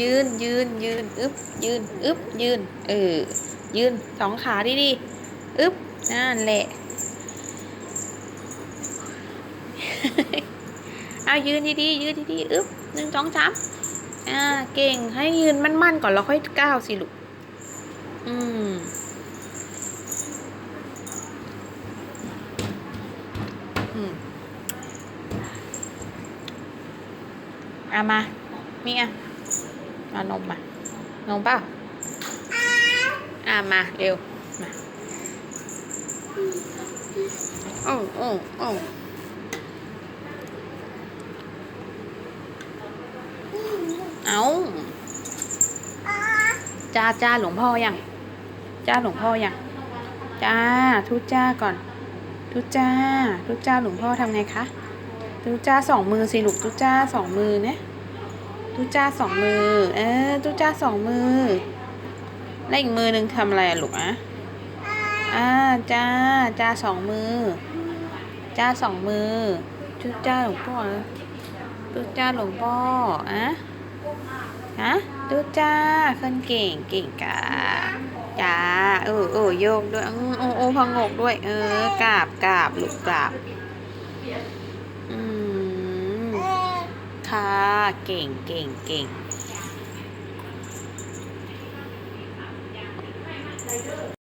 ยืนยืนยืนอึบยืนอึบยืนเออยืนสองขาดีดีๆอึบนั่นแหละเอายืนดีๆยืนดีๆอึบหนึ่งสองสามอ่าเก่งให้ยืนมั่นๆก่อนแล้วค่อยก้าวสิลูกอืมอืมเอามา มีอะเอานมมานมเปล่าอ่ามาเร็ว มาโอ้โอ้โอ้เอาจ้าจ้าหลวงพ่อยังจ้าหลวงพ่อยังจ้าทุจ้าก่อน ทุจ้าทุจ้าหลวงพ่อทำไงคะทุจ้าสองมือสิลูกทุจ้าสองมือเนี่ย ทุจ้าสองมือ เออทุจ้าสองมือ แล้วอีกมือหนึ่งทำอะไรลูกอะอ่าจ้าจ้าสองมือ จ้าสองมือทุจ้าหลวงพ่อทุจ้าหลวงพ่ออะฮะทุจ้าคนเก่งเก่งกาจ้าเออเออโยกด้วยอือโอ้โอ้พองกด้วย เออกราบกราบลูกกราบ อืมค่ะ เก่งเก่งเก่ง